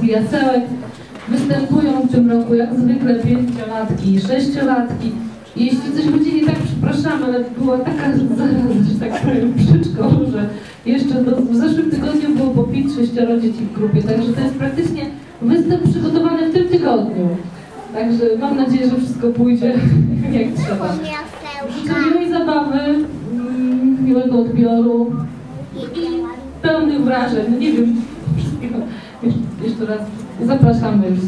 Jasełek. Występują w tym roku jak zwykle pięciolatki i sześciolatki. Jeśli coś będzie nie tak, przepraszamy, ale była taka zaraza, że tak powiem, przyczką, że jeszcze do, w zeszłym tygodniu było po pięć, sześcioro dzieci w grupie, także to jest praktycznie występ przygotowany w tym tygodniu. Także mam nadzieję, że wszystko pójdzie jak trzeba. Życzę miłej zabawy, mm, miłego odbioru pełnych wrażeń. Nie wiem, wszystkiego. Jeszcze, raz zapraszamy już.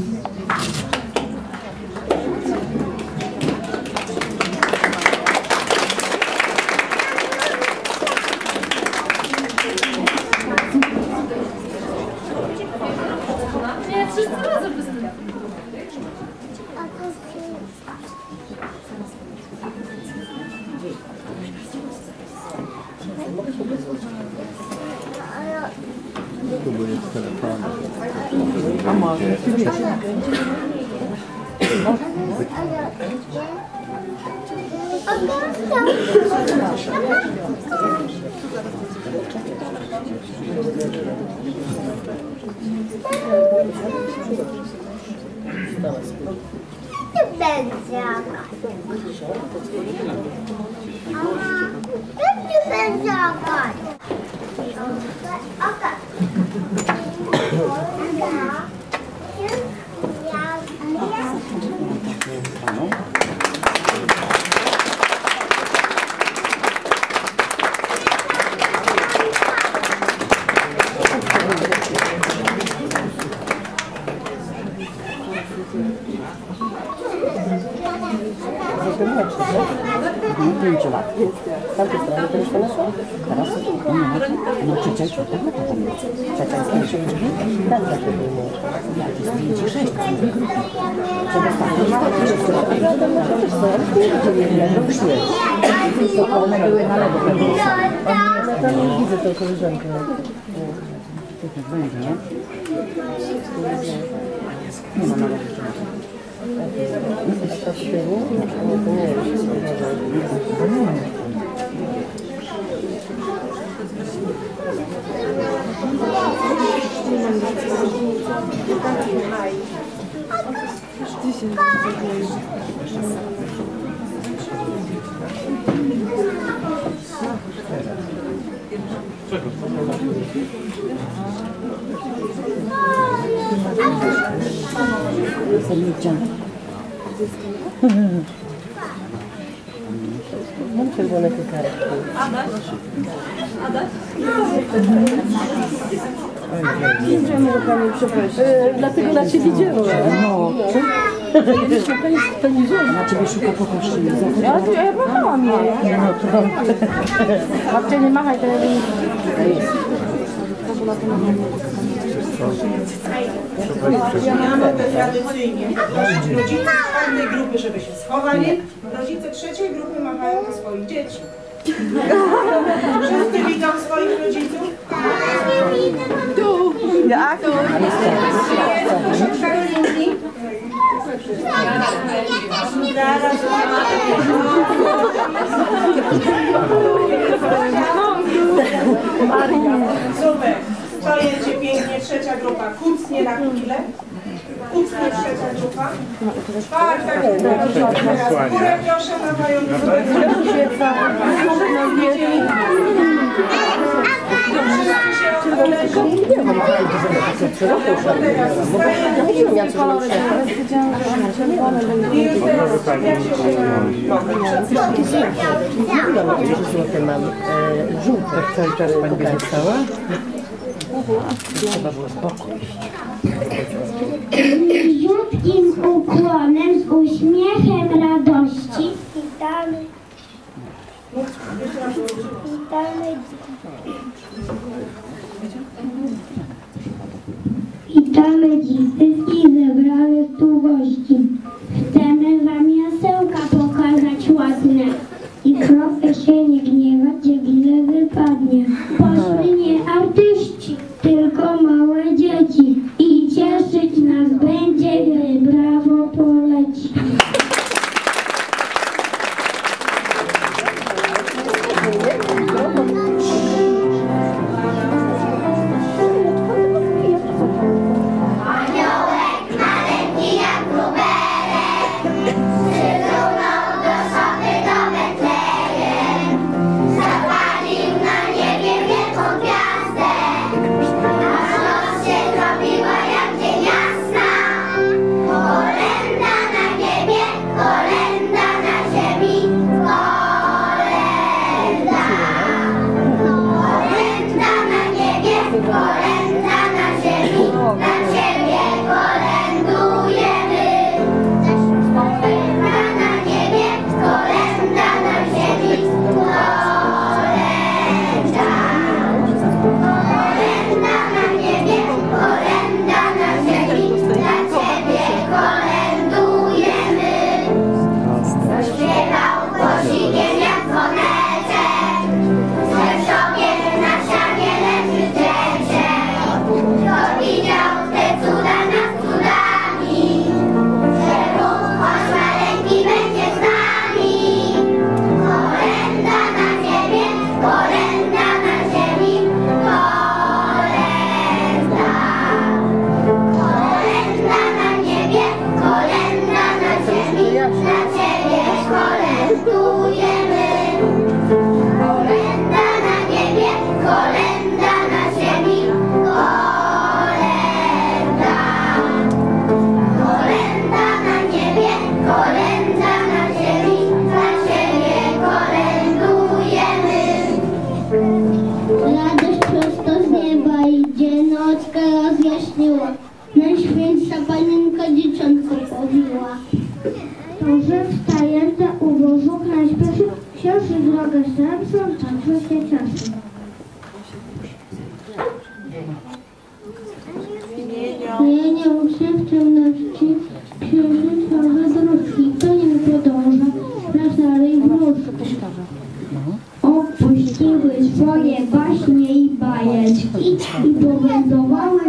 Nie, wszyscy razem występują. Nie będzie jakaś. Mama, jak nie będzie jakaś? Pięciu lat. Tamte strony też wyneszła? Teraz? No, no trzecia czwarta lata tam jest. Trzecia jest pierwsza drzwi, tak jest pięć i sześć. Trzeba. Ja tam na to też są, ale nie widzieli ile, no już nie. To one były na lewo. Ja tam nie widzę tą koleżankę. Tak będzie, nie? Nie ma na lewo. A to z tyłu? No to nie jest. Samica. Mam czerwone kukarki. Idziemy do Pani przeprosić. dlatego na Ciebie widziałem. No. Na Ciebie szuka pokoju. Ja, ja machałam jej. No to... Babcia nie machaj, to ja bym... Mamy tradycyjnie rodzice czwartej grupy, żeby się schowali, rodzice trzeciej grupy machają do swoich dzieci. Wszyscy widzą swoich rodziców? Tu! Jak? Karolinki. Zaraz Super. To jedzie pięknie trzecia grupa. Kucnie na chwilę. Kucnie trzecia grupa. Czwarta grupa. Teraz w górę proszę mam e, żółte. Tak cały czas Pani będzie stała? Trzeba było z boku iść. Niziutkim ukłonem z uśmiechem radości witamy witamy Witamy dziś wszystkich zebranych tu gości. którzy wstając do uwozu kraśby książki drogę serca, także się cieszy. W imieniu uczniów na czci księżycowe dróżki, kto nim podąża, na starej wróżki. Opuściły swoje baśnie i bajeczki i powędrowały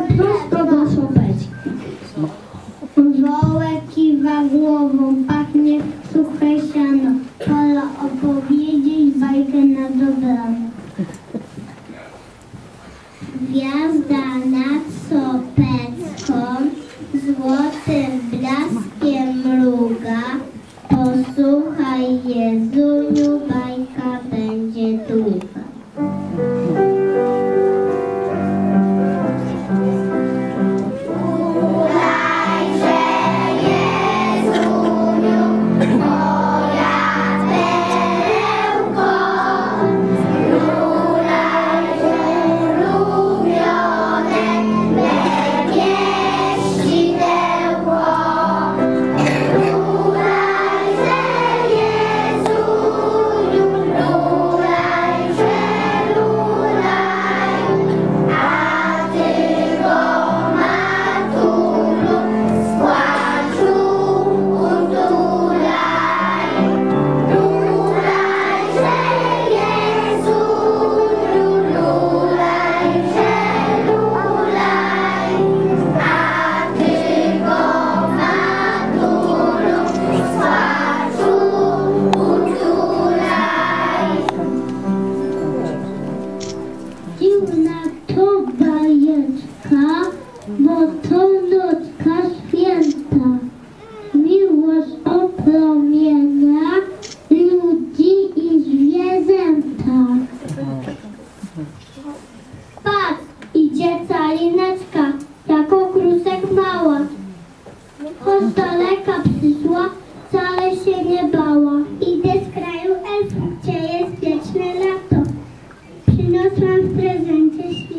que nos presentes